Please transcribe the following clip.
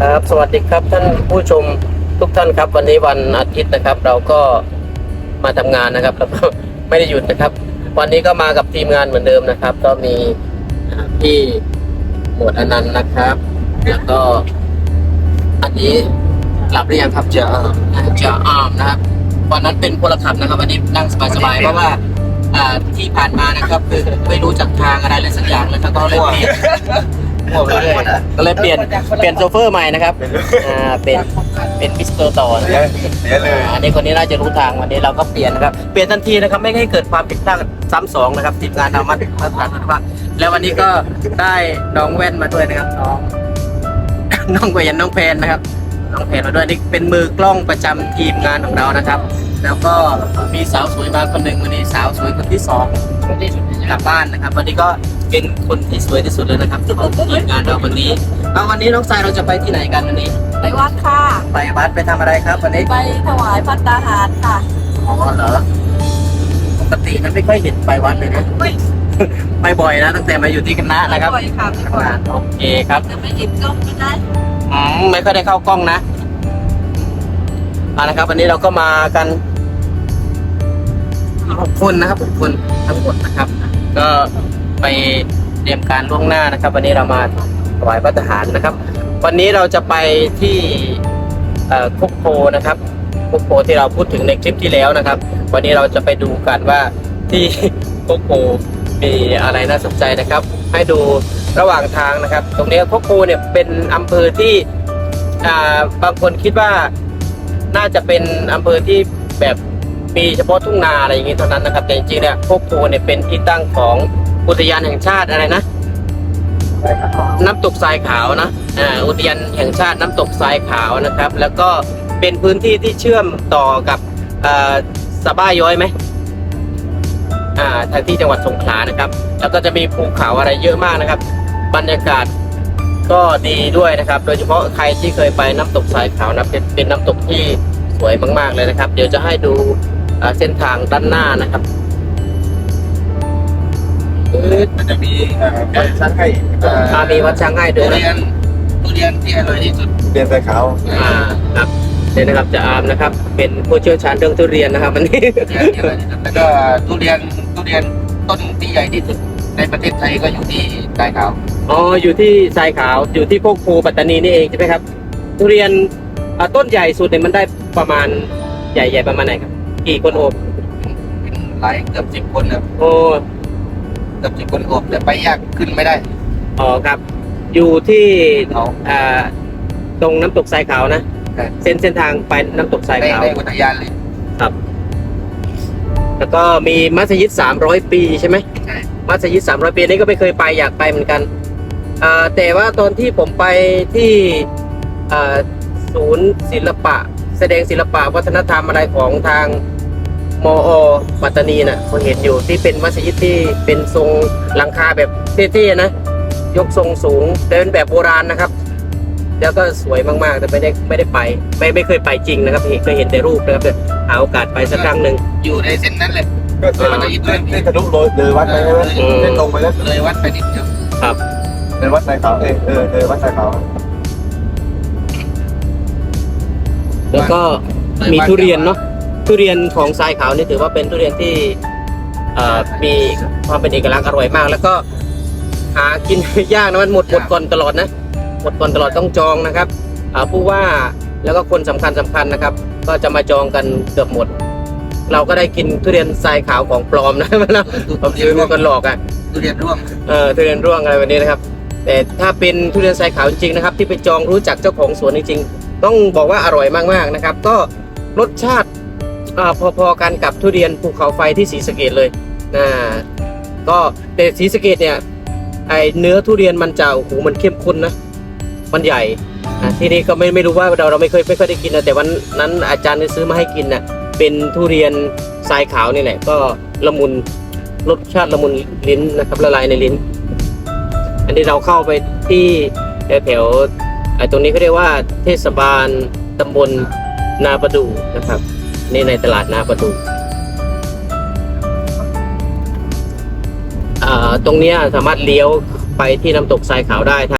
ครับสวัสดีครับท่านผู้ชมทุกท่านครับ วันนี้วันอาทิตย์นะครับ เราก็มาทำงานนะครับแล้วก็ไม่ได้หยุดนะครับ วันนี้ก็มากับทีมงานเหมือนเดิมนะครับ ก็มีอ่าพี่หมวดอนันต์นะครับ แล้วก็อันนี้หลับหรือยังครับเจะเจะอามนะครับวันนั้นเป็นพลขับนะครับวันนี้นั่งสบายๆเพราะว่าอ่าที่ผ่านมานะครับคือไม่รู้จักทางอะไรเลยสักอย่างเลยครับก็เลยเปลี่ยน มั่วไปเรื่อยก็เลยเปลี่ยนเปลี่ยนโซเฟอร์ใหม่นะครับอ่าเป็นเป็นมิสเตอร์ต่อนะเสียเสียเลยอ่าอันนี้คนนี้น่าจะรู้ทางวันนี้เราก็เปลี่ยนนะครับเปลี่ยนทันทีนะครับไม่ให้เกิดความผิดพลาดซ้ำสองนะครับทีมงานเรามามาตรฐานคุณภาพแล้ววันนี้ก็ได้น้องแว่นมาด้วยนะครับน้องน้องเวียนน้องเพนนะครับน้องเพนมาด้วยนี่เป็นมือกล้องประจำทีมงานของเรานะครับ แล้วก็มีสาวสวยมาคนหนึ่งวันนี้สาวสวยคนที่สองกลับบ้านนะครับ วันนี้ก็ เป็นคนที่สวยที่สุดเลยนะครับของทีมงานเราวันนี้เอาวันนี้น้องทรายเราจะไปที่ไหนกันวันนี้ ไปวัดค่ะ ไปวัดไปทำอะไรครับวันนี้ไปถวายพัตตาหารค่ะอ๋อเหรอปกติมันไม่ค่อยเห็นไปวัดเลยนะไม่ไปบ่อยนะตั้งแต่มาอยู่ที่คณะนะครับบ่อยค่ะไม่ทำบ่อยงานโอเคครับจะไม่หยิบกล้องไม่ได้อืมไม่ค่อยได้เข้ากล้องนะเอาละครับวันนี้เราก็มากันหกคนนะครับหกคนทั้งหมดนะครับ ก็ ไปเตรียมการล่วงหน้านะครับ วันนี้เรามาถวายพระทหารนะครับ วันนี้เราจะไปที่คุกโพนะครับคุกโพที่เราพูดถึงในคลิปที่แล้วนะครับ วันนี้เราจะไปดูกันว่าที่คุกโพมีอะไรน่าสนใจนะครับ ให้ดูระหว่างทางนะครับ ตรงนี้คุกโพเนี่ยเป็นอำเภอที่บางคนคิดว่าน่าจะเป็นอำเภอที่แบบมีเฉพาะทุ่งนาอะไรอย่างงี้เท่านั้นนะครับ แต่จริงๆเนี่ยโคกโพเนี่ยเป็นที่ตั้งของ อุทยานแห่งชาติอะไรนะ น้ำตกทรายขาวนะอ่าอุทยานแห่งชาติน้ำตกทรายขาวนะครับ แล้วก็เป็นพื้นที่ที่เชื่อมต่อกับอ่าสะบ้าย้อยไหมอ่าทางที่จังหวัดสงขลานะครับ แล้วก็จะมีภูเขาอะไรเยอะมากนะครับ บรรยากาศก็ดีด้วยนะครับ โดยเฉพาะใครที่เคยไปน้ำตกทรายขาวนะเป็นเป็นน้ำตกที่สวยมากๆเลยนะครับ เดี๋ยวจะให้ดูเส้นทางด้านหน้านะครับ ปึ๊ดมันจะมีเอ่อวัดชั้นให้เอ่ออ่ามีวัดช้างให้ด้วยนะทุเรียนที่อร่อยที่สุดเรียนสายขาวอ่าครับเนี่ยนะครับจะอามนะครับ เป็นผู้เชี่ยวชาญเรื่องทุเรียนนะครับวันนี้ที่อร่อยที่สุดแล้วก็ทุเรียนทุเรียนต้นที่ใหญ่ที่สุดในประเทศไทยก็อยู่ที่สายขาวอ๋ออยู่ที่ทรายขาวอยู่ที่โคกภูปัตตานีนี่เองใช่ไหมครับ ทุเรียนอ่าต้นใหญ่สุดเนี่ยมันได้ประมาณใหญ่ๆประมาณไหนครับ กี่คนโอบเป็นหลายเกือบสิบคนนะโอ้เกือบสิบคนโอบแต่ไปยากขึ้นไม่ได้ อ๋อครับ อยู่ที่เขา อ่าตรงน้ำตกทรายขาวนะใช่เส้นเส้นทางไปน้ำตกทรายในขาว ในอุทยานเลยแล้วก็มีมัสยิด 300 ปีใช่ไหม ใช่มัสยิด 300 ปีนี่ก็ไม่เคยไปอยากไปเหมือนกันอ่าแต่ว่าตอนที่ผมไปที่อ่าศูนย์ศิลปะ แสดงศิลปะวัฒนธรรมอะไรของทาง มอปัตตานีน่ะผมเห็นอยู่ที่เป็นมัสยิดที่เป็นทรงหลังคาแบบเท่ๆนะ ยกทรงสูงแต่เป็นแบบโบราณนะครับ แล้วก็สวยมากๆแต่ไม่ได้ไม่ได้ไป ไม่ไม่เคยไปจริงนะครับเคยเห็นแต่รูปนะครับเดี๋ยวหาโอกาสไปสักครั้งหนึ่งอยู่ในเส้นนั้นเลยก็เส้นอ่าเส้นเส้นทะลุเลยเลยวัดไปใช่ไหมอืมเส้นตรงไปแล้วเลยวัดไปนิดเดียวเป็นวัดสายขาวเออเออเออวัดสายขาวแล้วก็มีทุเรียนเนาะ ทุเรียนของทรายขาวนี่ถือว่าเป็นทุเรียนที่เอ่อมีความเป็นเอกลักษณ์อร่อยมาก แล้วก็หากินยากนะมันหมดหมดก่อนตลอดนะหมดก่อนตลอดต้องจองนะครับอ่าผู้ว่าแล้วก็คนสำคัญสำคัญนะครับ ก็จะมาจองกันเกือบหมด เราก็ได้กินทุเรียนทรายขาวของปลอมนะเราเราซื้อมากันหลอกอะทุเรียนร่วงเออทุเรียนร่วงอะไรแบบนี้นะครับ แต่ถ้าเป็นทุเรียนทรายขาวจริงๆนะครับ ที่ไปจองรู้จักเจ้าของสวนจริงๆต้องบอกว่าอร่อยมากๆนะครับ ก็รสชาติ อ่าพอๆกันกับทุเรียนภูเขาไฟที่ศรีสะเกดเลยนะก็แต่ศรีสะเกดเนี่ยไอเนื้อทุเรียนมันจะโอ้โหมันเข้มข้นนะมันใหญ่อะที่นี่ก็ไม่ไม่รู้ว่าเราเราไม่เคยไม่เคยได้กินนะแต่วันนั้นอาจารย์ได้ซื้อมาให้กินนะเป็นทุเรียนทรายขาวนี่แหละก็ละมุนรสชาติละมุนลิ้นนะครับละลายในลิ้น อันนี้เราเข้าไปที่แถวๆไอตรงนี้เขาเรียกว่าเทศบาลตำบลนาประดูนะครับ นี่ในตลาดนาประดูตรงนี้สามารถเลี้ยวไปที่น้ำตกทรายขาวได้